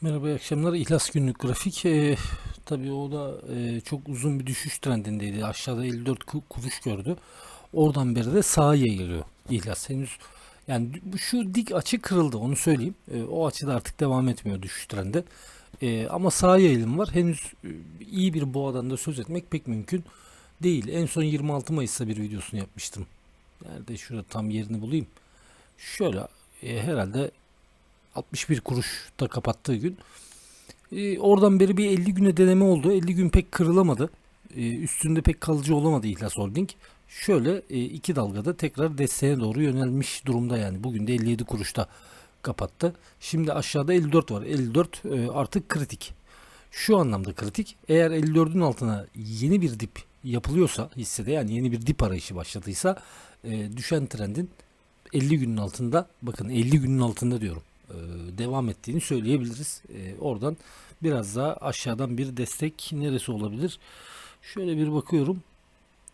Merhaba, iyi akşamlar. İhlas günlük grafik. Ee, tabii o da e, çok uzun bir düşüş trendindeydi. Aşağıda 54 ku- kuruş gördü. Oradan beri de sağa yayılıyor İhlas. Henüz yani şu dik açı kırıldı onu söyleyeyim. Ee, o açıda artık devam etmiyor düşüş trendi. Ee, ama sağa yayılım var. Henüz e, iyi bir boğadan da söz etmek pek mümkün değil. En son 26 Mayıs'ta bir videosunu yapmıştım. Nerede şurada tam yerini bulayım. Şöyle e, herhalde 61 kuruşta kapattığı gün. Ee, oradan beri bir 50 güne deneme oldu. 50 gün pek kırılamadı. Ee, üstünde pek kalıcı olamadı İhlas Holding. Şöyle e, iki dalgada tekrar desteğe doğru yönelmiş durumda yani. Bugün de 57 kuruşta kapattı. Şimdi aşağıda 54 var. 54 e, artık kritik. Şu anlamda kritik. Eğer 54'ün altına yeni bir dip yapılıyorsa hissede yani yeni bir dip arayışı başladıysa e, düşen trendin 50 günün altında bakın 50 günün altında diyorum e, devam ettiğini söyleyebiliriz. E, oradan biraz daha aşağıdan bir destek neresi olabilir? Şöyle bir bakıyorum.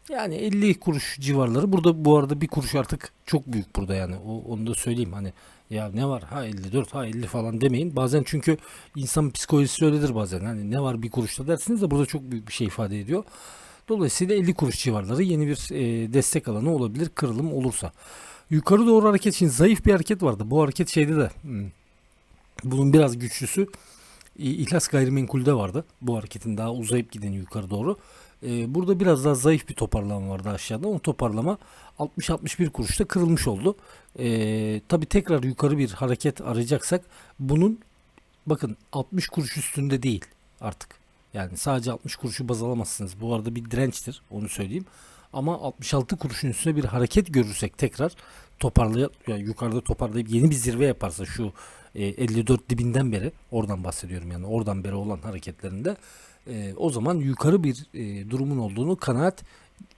Yani 50 kuruş civarları. Burada bu arada bir kuruş artık çok büyük burada yani. O, onu da söyleyeyim hani ya ne var ha 54 ha 50 falan demeyin. Bazen çünkü insan psikolojisi öyledir bazen. Hani ne var bir kuruşta dersiniz de burada çok büyük bir şey ifade ediyor. Dolayısıyla 50 kuruş civarları yeni bir e, destek alanı olabilir kırılım olursa. Yukarı doğru hareket için zayıf bir hareket vardı. Bu hareket şeyde de hmm, bunun biraz güçlüsü İhlas Gayrimenkul'de vardı. Bu hareketin daha uzayıp gideni yukarı doğru. Ee, burada biraz daha zayıf bir toparlama vardı aşağıda. O toparlama 60-61 kuruşta kırılmış oldu. Ee, Tabi tekrar yukarı bir hareket arayacaksak bunun bakın 60 kuruş üstünde değil artık. Yani sadece 60 kuruşu baz alamazsınız. Bu arada bir dirençtir onu söyleyeyim. Ama 66 kuruşun üstüne bir hareket görürsek tekrar toparlayıp yani yukarıda toparlayıp yeni bir zirve yaparsa şu e, 54 dibinden beri oradan bahsediyorum yani oradan beri olan hareketlerinde e, o zaman yukarı bir e, durumun olduğunu kanaat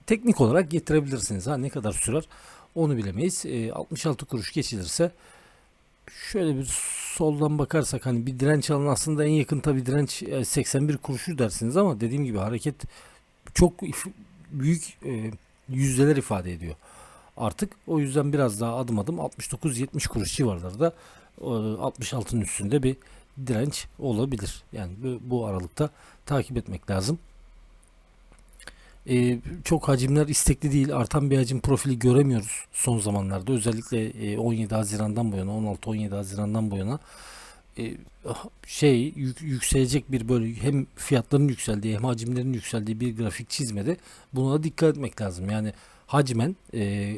teknik olarak getirebilirsiniz. Ha ne kadar sürer onu bilemeyiz. E, 66 kuruş geçilirse şöyle bir soldan bakarsak hani bir direnç alanı aslında en yakın tabi direnç e, 81 kuruşu dersiniz ama dediğim gibi hareket çok büyük e, yüzdeler ifade ediyor artık. O yüzden biraz daha adım adım 69-70 kuruş civarlarda e, 66'nın üstünde bir direnç olabilir. Yani bu, aralıkta takip etmek lazım. E, çok hacimler istekli değil. Artan bir hacim profili göremiyoruz son zamanlarda. Özellikle e, 17 Haziran'dan bu yana, 16-17 Haziran'dan bu yana e, şey yük- yükselecek bir böyle hem fiyatların yükseldiği hem hacimlerin yükseldiği bir grafik çizmedi. Buna dikkat etmek lazım. Yani hacmen e,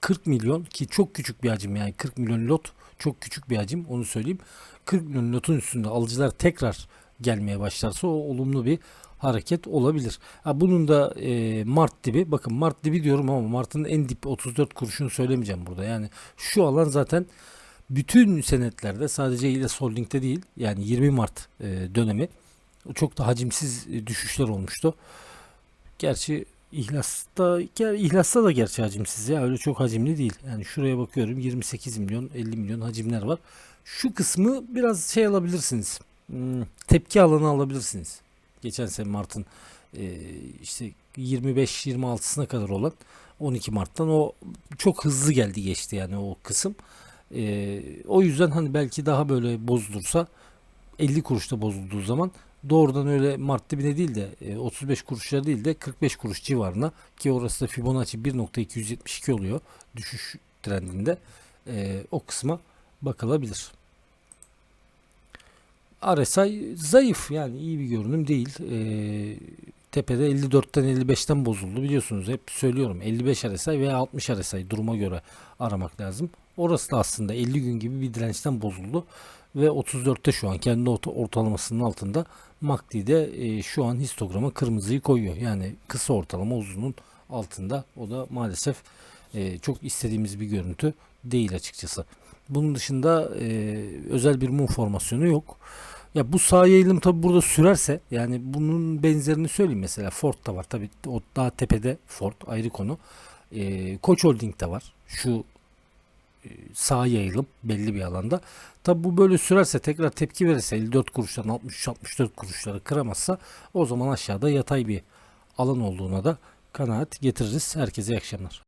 40 milyon ki çok küçük bir hacim yani 40 milyon lot çok küçük bir hacim onu söyleyeyim. 40 milyon lotun üstünde alıcılar tekrar gelmeye başlarsa o olumlu bir hareket olabilir. Ha, bunun da e, Mart dibi bakın Mart dibi diyorum ama Mart'ın en dip 34 kuruşunu söylemeyeceğim burada. Yani şu alan zaten bütün senetlerde sadece İles Holding'de değil yani 20 Mart e, dönemi çok da hacimsiz düşüşler olmuştu. Gerçi İhlas'ta, İhlas'ta da gerçi hacimsiz ya öyle çok hacimli değil. Yani şuraya bakıyorum 28 milyon 50 milyon hacimler var. Şu kısmı biraz şey alabilirsiniz. Hmm, tepki alanı alabilirsiniz. Geçen sene Mart'ın e, işte 25-26'sına kadar olan 12 Mart'tan o çok hızlı geldi geçti yani o kısım. E, o yüzden hani belki daha böyle bozulursa 50 kuruşta bozulduğu zaman doğrudan öyle Mart dibine değil de e, 35 kuruşlar değil de 45 kuruş civarına ki orası da Fibonacci 1.272 oluyor düşüş trendinde e, o kısma bakılabilir. RSI zayıf yani iyi bir görünüm değil. E, tepede 54'ten 55'ten bozuldu biliyorsunuz hep söylüyorum 55 RSI veya 60 RSI duruma göre aramak lazım. Orası da aslında 50 gün gibi bir dirençten bozuldu ve 34'te şu an kendi orta- ortalamasının altında MACD de e, şu an histograma kırmızıyı koyuyor. Yani kısa ortalama uzunun altında. O da maalesef e, çok istediğimiz bir görüntü değil açıkçası. Bunun dışında e, özel bir mum formasyonu yok. Ya bu sağ yayılım tabi burada sürerse yani bunun benzerini söyleyeyim mesela Ford da var tabi o daha tepede Ford ayrı konu. E, Koç Holding de var. Şu e, sağ yayılım belli bir alanda. Tabi bu böyle sürerse tekrar tepki verirse 54 kuruştan 63-64 kuruşları kıramazsa o zaman aşağıda yatay bir alan olduğuna da kanaat getiririz. Herkese iyi akşamlar.